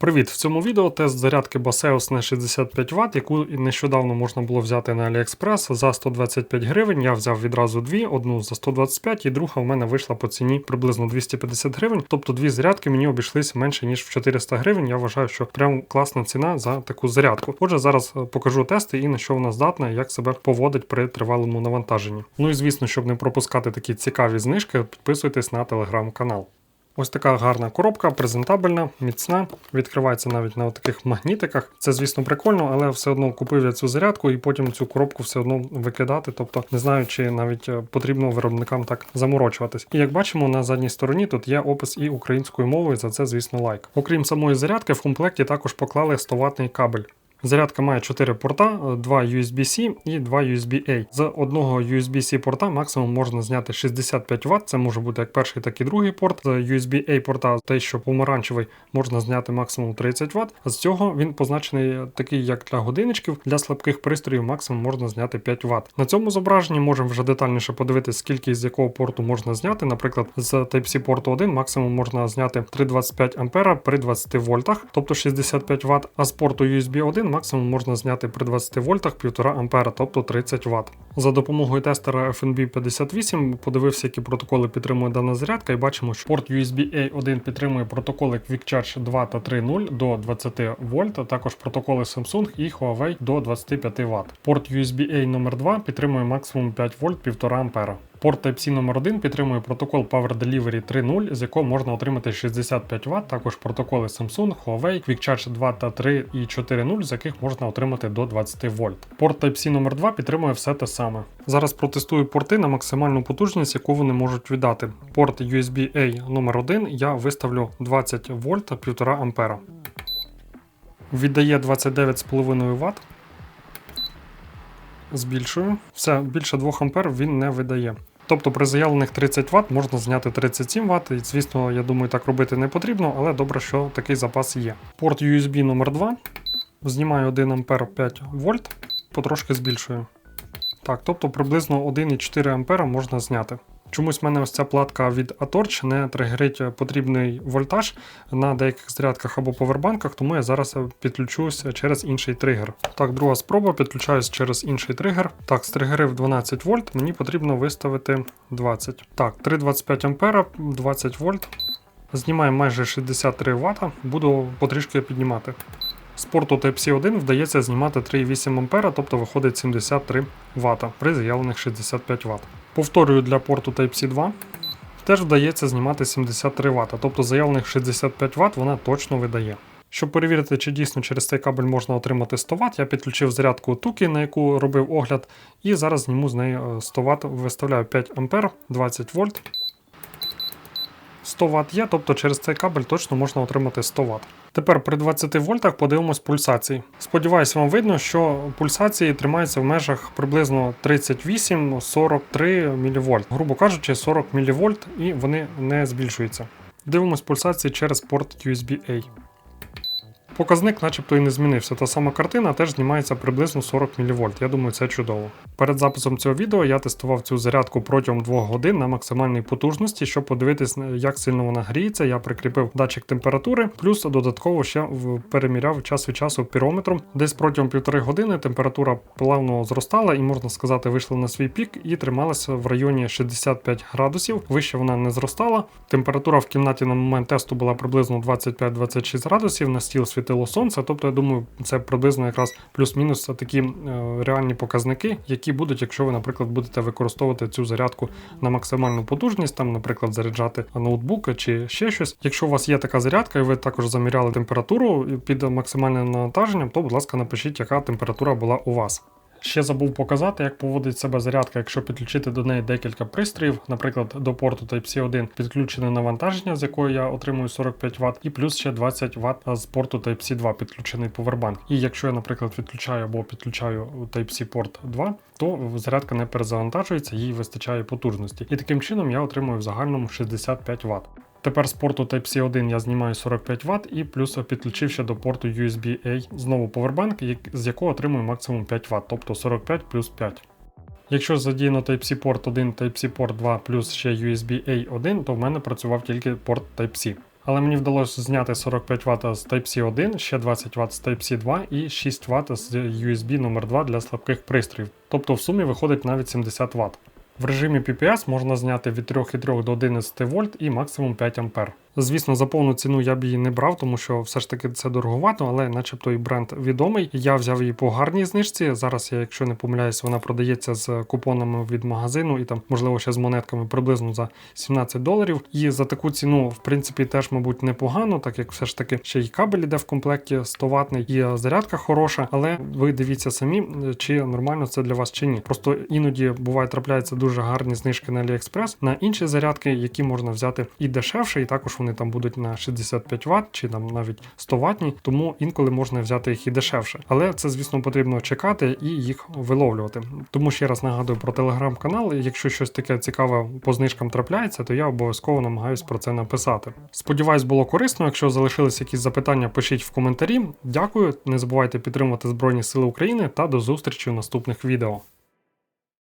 Привіт! В цьому відео тест зарядки Baseus на 65 Вт, яку нещодавно можна було взяти на AliExpress за 125 гривень. Я взяв відразу дві, одну за 125 і друга в мене вийшла по ціні приблизно 250 гривень. Тобто дві зарядки мені обійшлися менше ніж в 400 гривень. Я вважаю, що прям класна ціна за таку зарядку. Отже, зараз е, покажу тести і на що вона здатна, як себе поводить при тривалому навантаженні. Ну і звісно, щоб не пропускати такі цікаві знижки, підписуйтесь на телеграм-канал. Ось така гарна коробка, презентабельна, міцна, відкривається навіть на таких магнітиках. Це, звісно, прикольно, але все одно купив я цю зарядку і потім цю коробку все одно викидати. Тобто не знаю, чи навіть е, потрібно виробникам так заморочуватись. І як бачимо, на задній стороні тут є опис і українською мовою. За це, звісно, лайк. Окрім самої зарядки, в комплекті також поклали 100-ваттний кабель. Зарядка має 4 порта, 2 USB-C і 2 USB-A. З одного USB-C порта максимум можна зняти 65 Вт, це може бути як перший, так і другий порт. З USB-A порта, той, що помаранчевий, можна зняти максимум 30 Вт. А з цього він позначений такий, як для годиночків. Для слабких пристроїв максимум можна зняти 5 Вт. На цьому зображенні можемо вже детальніше подивитися, скільки з якого порту можна зняти. Наприклад, з Type-C порту 1 максимум можна зняти 3,25 А при 20 вольтах, тобто 65 Вт, а з порту USB 1 максимум можна зняти при 20 вольтах 1,5 ампера, тобто 30 Вт. За допомогою тестера FNB 58 подивився, які протоколи підтримує дана зарядка, і бачимо, що порт USB A1 підтримує протоколи Quick Charge 2 та 3.0 до 20 вольт, а також протоколи Samsung і Huawei до 25 Вт. Порт USB A номер 2 підтримує максимум 5 вольт 1,5 А. Порт Type-C номер 1 підтримує протокол Power Delivery 3.0, з якого можна отримати 65 Вт, також протоколи Samsung, Huawei, Quick Charge 2 та 3 і 4.0, з яких можна отримати до 20 вольт. Порт Type-C номер 2 підтримує все те саме. Зараз протестую порти на максимальну потужність, яку вони можуть віддати. Порт USB-A номер 1 я виставлю 20 вольт 1,5 А. Віддає 29,5 Вт. Збільшую. Все, більше 2 А він не видає. Тобто при заявлених 30 Вт можна зняти 37 Вт, і звісно, я думаю, так робити не потрібно, але добре, що такий запас є. Порт USB номер 2 знімаю 1 А 5 вольт, потрошки збільшую. Так, тобто приблизно 1,4 А можна зняти. Чомусь в мене ось ця платка від Atorch не тригерить потрібний вольтаж на деяких зарядках або повербанках, тому я зараз підключусь через інший тригер. Так, друга спроба, підключаюсь через інший тригер. Так, стригерив 12 вольт, мені потрібно виставити 20. Так, 3,25 ампера, 20 вольт. Знімаю майже 63 Вт, буду потрішки піднімати. З порту Type-C 1 вдається знімати 3,8 А, тобто виходить 73 Вт при заявлених 65 Вт. Повторюю для порту Type-C 2. Теж вдається знімати 73 Вт, тобто заявлених 65 Вт вона точно видає. Щоб перевірити, чи дійсно через цей кабель можна отримати 100 Вт, я підключив зарядку Туки, на яку робив огляд, і зараз зніму з неї 100 Вт, виставляю 5 А 20 вольт. 100 Вт є, тобто через цей кабель точно можна отримати 100 Вт. Тепер при 20 вольтах подивимось пульсації. Сподіваюсь, вам видно, що пульсації тримаються в межах приблизно 38-43 мВ. Грубо кажучи, 40 мВ і вони не збільшуються. Дивимось пульсації через порт USB-A. Показник начебто і не змінився. Та сама картина теж знімається приблизно 40 мВ. Я думаю, це чудово. Перед записом цього відео я тестував цю зарядку протягом 2 годин на максимальній потужності, щоб подивитись, як сильно вона гріється. Я прикріпив датчик температури, плюс додатково ще переміряв час від часу пірометром. Десь протягом півтори години температура плавно зростала і, можна сказати, вийшла на свій пік і трималася в районі 65 градусів. Вище вона не зростала. Температура в кімнаті на момент тесту була приблизно 25-26 градусів. На стіл світило сонце. Тобто, я думаю, це приблизно якраз плюс-мінус такі е, реальні показники, які будуть, якщо ви, наприклад, будете використовувати цю зарядку на максимальну потужність, там, наприклад, заряджати ноутбук чи ще щось. Якщо у вас є така зарядка, і ви також заміряли температуру під максимальним навантаженням, то, будь ласка, напишіть, яка температура була у вас. Ще забув показати, як поводить себе зарядка, якщо підключити до неї декілька пристроїв, наприклад, до порту Type-C 1 підключене навантаження, з якої я отримую 45 Вт, і плюс ще 20 Вт з порту Type-C 2 підключений повербанк. І якщо я, наприклад, відключаю або підключаю Type-C порт 2, то зарядка не перезавантажується, їй вистачає потужності. І таким чином я отримую в загальному 65 Вт. Тепер з порту Type-C 1 я знімаю 45 Вт і плюс підключив ще до порту USB-A знову повербанк, з якого отримую максимум 5 Вт, тобто 45 плюс 5. Якщо задіяно Type-C порт 1, Type-C порт 2 плюс ще USB-A1, то в мене працював тільки порт Type-C. Але мені вдалося зняти 45 Вт з Type-C 1, ще 20 Вт з Type-C 2 і 6 Вт з USB номер 2 для слабких пристроїв. Тобто в сумі виходить навіть 70 Вт. В режимі PPS можна зняти від 3,3 до 11 вольт і максимум 5 А. Звісно, за повну ціну я б її не брав, тому що все ж таки це дороговато, але начебто і бренд відомий. Я взяв її по гарній знижці. Зараз, я, якщо не помиляюсь, вона продається з купонами від магазину і там, можливо, ще з монетками приблизно за 17 доларів. І за таку ціну, в принципі, теж, мабуть, непогано, так як все ж таки ще й кабель іде в комплекті 100 ватний, і зарядка хороша, але ви дивіться самі, чи нормально це для вас чи ні. Просто іноді буває трапляються дуже гарні знижки на AliExpress на інші зарядки, які можна взяти і дешевше, і також вони там будуть на 65 Вт чи там навіть 100 ватні, тому інколи можна взяти їх і дешевше. Але це, звісно, потрібно чекати і їх виловлювати. Тому ще раз нагадую про телеграм-канал. Якщо щось таке цікаве по знижкам трапляється, то я обов'язково намагаюсь про це написати. Сподіваюсь, було корисно. Якщо залишились якісь запитання, пишіть в коментарі. Дякую, не забувайте підтримувати Збройні Сили України та до зустрічі у наступних відео.